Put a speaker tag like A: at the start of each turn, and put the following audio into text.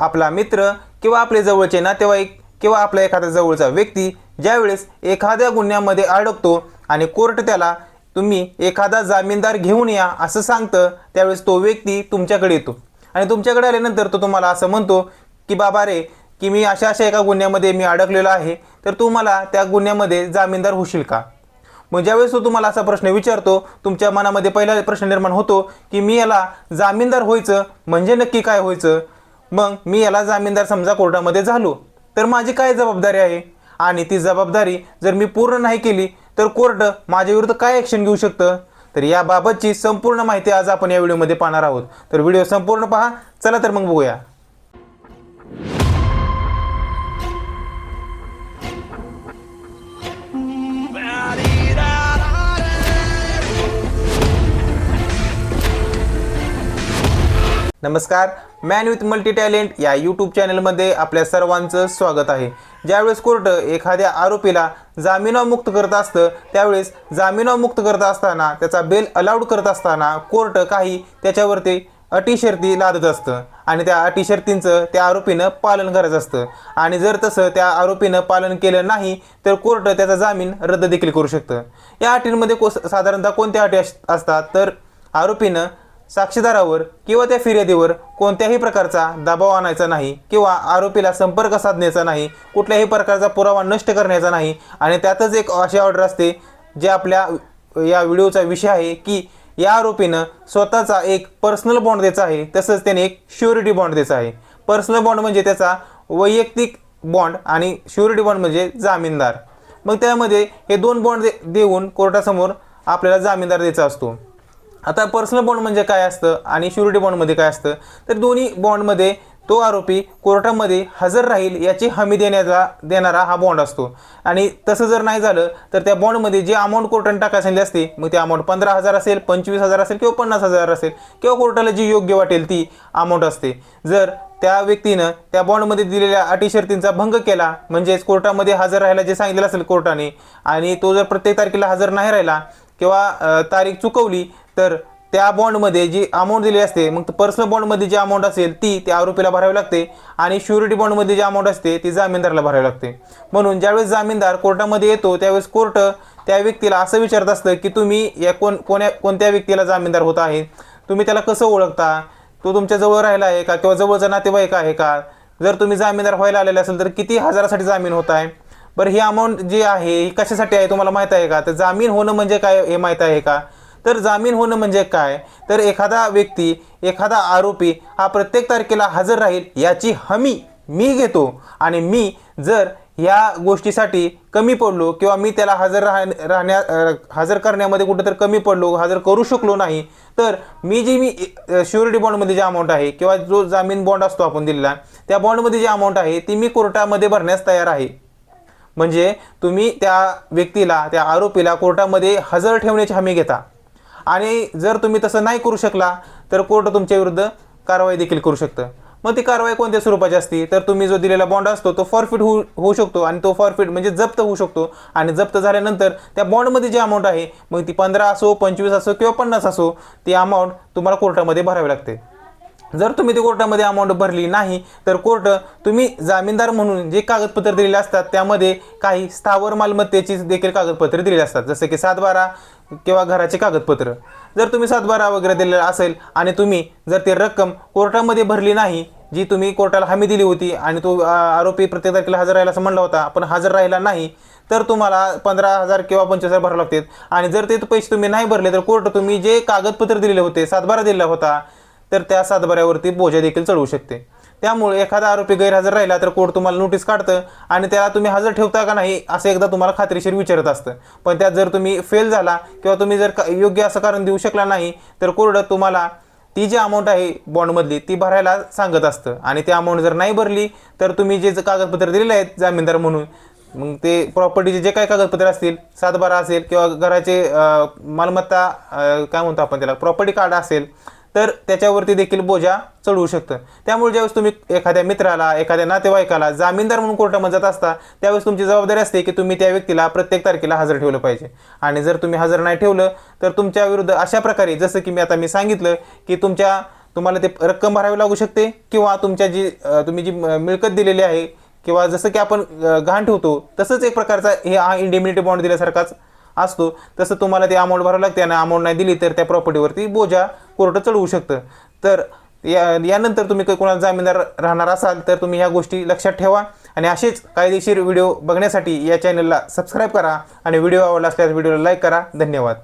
A: आपला मित्र किंवा आपले जवळचे नातेवाईक किंवा आपला एखादा जवळचा व्यक्ती ज्यावेळेस एखाद्या गुन्ह्यामध्ये अडकतो आणि कोर्ट त्याला तुम्ही एखादा जामीनदार घेऊन या असं सांगतं त्यावेळेस तो व्यक्ती तुमच्याकडे येतो. आणि तुमच्याकडे आल्यानंतर तो तुम्हाला असं म्हणतो की बाबा रे की मी अशा अशा एका गुन्ह्यामध्ये मी अडकलेलो आहे तर तू मला त्या गुन्ह्यामध्ये जामीनदार होशील का? मग ज्यावेळेस तो तुम्हाला असा प्रश्न विचारतो तुमच्या मनामध्ये पहिला प्रश्न निर्माण होतो की मी याला जामीनदार व्हायचं म्हणजे नक्की काय व्हायचं? मग मी याला जामीनदार समजा कोर्टामध्ये झालो तर माझी काय जबाबदारी आहे? आणि ती जबाबदारी जर मी पूर्ण नाही केली तर कोर्ट माझ्या विरुद्ध काय ॲक्शन घेऊ शकतं? तर याबाबतची संपूर्ण माहिती आज आपण या व्हिडिओमध्ये पाहणार आहोत. तर व्हिडिओ संपूर्ण पहा चला तर मग बघूया. नमस्कार मॅन विथ मल्टी टॅलेंट या यूट्यूब चॅनलमध्ये आपल्या सर्वांचं स्वागत आहे. ज्यावेळेस कोर्ट एखाद्या आरोपीला जामिनामुक्त करत असतं त्यावेळेस जामिनामुक्त करत असताना त्याचा बेल अलाउड करत असताना कोर्ट काही त्याच्यावरती अटी शर्ती लादत असतं आणि त्या अटी शर्तींचं त्या आरोपीनं पालन करायचं असतं. आणि जर तसं त्या आरोपीनं पालन केलं नाही तर कोर्ट त्याचा जामीन रद्द देखील करू शकतं. या अटींमध्ये को साधारणतः कोणत्या अटी अस- असतात? तर आरोपीनं साक्षीदारावर किंवा त्या फिर्यादीवर कोणत्याही प्रकारचा दबाव आणायचा नाही किंवा आरोपीला संपर्क साधण्याचा नाही कुठल्याही प्रकारचा पुरावा नष्ट करण्याचा नाही. आणि त्यातच एक अशी ऑर्डर असते जे आपल्या या व्हिडिओचा विषय आहे की या आरोपीनं स्वतःचा एक पर्सनल बॉन्ड द्यायचा आहे तसंच त्याने एक श्युरिटी बॉन्ड द्यायचा आहे. पर्सनल बॉन्ड म्हणजे त्याचा वैयक्तिक बॉन्ड आणि श्युरिटी बॉन्ड म्हणजे जामीनदार. मग त्यामध्ये हे दोन बॉन्ड दे देऊन कोर्टासमोर आपल्याला जामीनदार द्यायचा असतो. आता पर्सनल बॉन्ड म्हणजे काय असतं आणि श्युरिटी बॉन्डमध्ये काय असतं? तर दोन्ही बॉन्डमध्ये तो आरोपी कोर्टामध्ये हजर राहील याची हमी देण्याचा देणारा हा बॉन्ड असतो. आणि तसं जर नाही झालं तर त्या बॉन्डमध्ये जी अमाऊंट कोर्टाने टाकायला सांगितली असते मग ती अमाऊंट पंधरा हजार असेल पंचवीस हजार असेल किंवा पन्नास हजार असेल किंवा कोर्टाला जी योग्य वाटेल ती अमाऊंट असते. जर त्या व्यक्तीनं त्या बॉन्डमध्ये दिलेल्या अटी शर्तींचा भंग केला म्हणजेच कोर्टामध्ये हजर राहायला जे सांगितलेलं असेल कोर्टाने आणि तो जर प्रत्येक तारखेला हजर नाही राहिला किंवा तारीख चुकवली तर त्या बॉन्डमध्ये जी अमाऊंट दिली असते मग पर्सनल बॉन्डमध्ये जी अमाऊंट असेल ती त्या आरोपीला भरावी लागते आणि श्युरिटी बॉन्डमध्ये जी अमाऊंट असते ती जामीनदाराला भरावी लागते. म्हणून ज्यावेळेस जामीनदार कोर्टामध्ये येतो त्यावेळेस कोर्ट त्या व्यक्तीला असं विचारत असतं की तुम्ही या कोण कोण्या कोणत्या व्यक्तीला जामीनदार होत आहे? तुम्ही त्याला कसं ओळखता? तो तुमच्या जवळ राहिला आहे का? किंवा जवळचा नातेवाईक आहे का? जर तुम्ही जामीनदार व्हायला आलेले असेल तर किती हजारासाठी जामीन होत आहे? बरं ही अमाऊंट जी आहे ही कशासाठी आहे तुम्हाला माहीत आहे का? तर जामीन होणं म्हणजे काय हे माहीत आहे का? तर जामीन होणं म्हणजे काय? तर एखादा व्यक्ती एखादा आरोपी हा प्रत्येक तारखेला हजर राहील याची हमी मी घेतो. आणि मी जर या गोष्टीसाठी कमी पडलो किंवा मी त्याला हजर राह राहण्या हजर करण्यामध्ये कुठं तर कमी पडलो हजर करू शकलो नाही तर मी जी मी श्युरिटी बॉन्डमध्ये जी अमाऊंट आहे किंवा जो जामीन बॉन्ड असतो आपण दिलेला त्या बॉन्डमध्ये जी अमाऊंट आहे ती मी कोर्टामध्ये भरण्यास तयार आहे. म्हणजे तुम्ही त्या व्यक्तीला त्या आरोपीला कोर्टामध्ये हजर ठेवण्याची हमी घेता. आणि जर तुम्ही तसं नाही करू शकला तर कोर्ट तुमच्या विरुद्ध कारवाई देखील करू शकतं. मग ती कारवाई कोणत्या स्वरूपाची असते? तर तुम्ही जो दिलेला बॉन्ड असतो तो फॉरफिट होऊ होऊ शकतो आणि तो फॉरफिट म्हणजे जप्त होऊ शकतो आणि जप्त झाल्यानंतर त्या बॉन्डमध्ये जी अमाऊंट आहे मग ती पंधरा असो पंचवीस असो किंवा पन्नास असो ती अमाऊंट तुम्हाला कोर्टामध्ये भरावी लागते. जर तुम्ही ती कोर्टामध्ये अमाऊंट भरली नाही तर कोर्ट तुम्ही जामीनदार म्हणून जे कागदपत्र दिलेले असतात त्यामध्ये काही स्थावर मालमत्तेची देखील कागदपत्रे दिलेली असतात. जसे की सातबारा किंवा घराचे कागदपत्र. जर तुम्ही सातबारा वगैरे दिलेला असेल आणि तुम्ही जर ती रक्कम कोर्टामध्ये भरली नाही जी तुम्ही कोर्टाला हमी दिली होती आणि तो आरोपी प्रत्येक तारखेला हजर राहिला असं म्हणला होता पण हजर राहिला नाही तर तुम्हाला पंधरा हजार किंवा पंचवीस हजार भरावे लागतात आणि जर ते पैसे तुम्ही नाही भरले तर कोर्ट तुम्ही जे कागदपत्र दिलेले होते सातबारा दिलेला होता तर त्या सातबाऱ्यावरती बोजा देखील चढवू शकते. त्यामुळे एखादा आरोपी गैरहजर राहिला तर कोर्ट तुम्हाला नोटीस काढतं आणि त्याला तुम्ही हजर ठेवता का नाही असं एकदा तुम्हाला खात्रीशीर विचारत असतं. पण त्यात जर तुम्ही फेल झाला किंवा तुम्ही जर का- योग्य असं कारण देऊ शकला नाही तर कोर्ट तुम्हाला ती जी अमाऊंट आहे बॉन्डमधली ती भरायला सांगत असतं. आणि ती अमाऊंट जर नाही भरली तर तुम्ही जे जे कागदपत्र दिलेले आहेत जामीनदार म्हणून मग ते प्रॉपर्टीचे जे काही कागदपत्र असतील सातबारा असेल किंवा घराचे मालमत्ता काय म्हणतो आपण त्याला प्रॉपर्टी कार्ड असेल तर त्याच्यावरती देखील बोजा चढवू शकतं. त्यामुळे ज्यावेळेस तुम्ही एखाद्या मित्राला एखाद्या नातेवाईकाला जामीनदार म्हणून कोर्टामध्ये जात असता त्यावेळेस तुमची जबाबदारी असते की तुम्ही त्या व्यक्तीला प्रत्येक तारखेला हजर ठेवलं पाहिजे. आणि जर तुम्ही हजर नाही ठेवलं तर तुमच्या विरुद्ध अशा प्रकारे जसं की मी आता मी सांगितलं की तुमच्या तुम्हाला ते रक्कम भरावी लागू शकते किंवा तुमच्या जी तुम्ही जी म- मिळकत दिलेली आहे किंवा जसं की आपण घाण गहाण ठेवतो तसंच एक प्रकारचा हे हा इंडेमिनिटी बॉन्ड दिल्यासारखाच असतो तसं तुम्हाला ते अमाऊंट भरावं लागते आणि अमाऊंट नाही दिली तर त्या प्रॉपर्टीवरती बोजा कोर्ट चढवू शकतं. तर या यानंतर तुम्ही काही कोणाला जामीनदार राहणार असाल तर तुम्ही ह्या गोष्टी लक्षात ठेवा आणि असेच कायदेशीर व्हिडिओ बघण्यासाठी या चॅनलला सबस्क्राईब करा आणि व्हिडिओ आवडला असल्यास व्हिडिओला लाईक करा. धन्यवाद.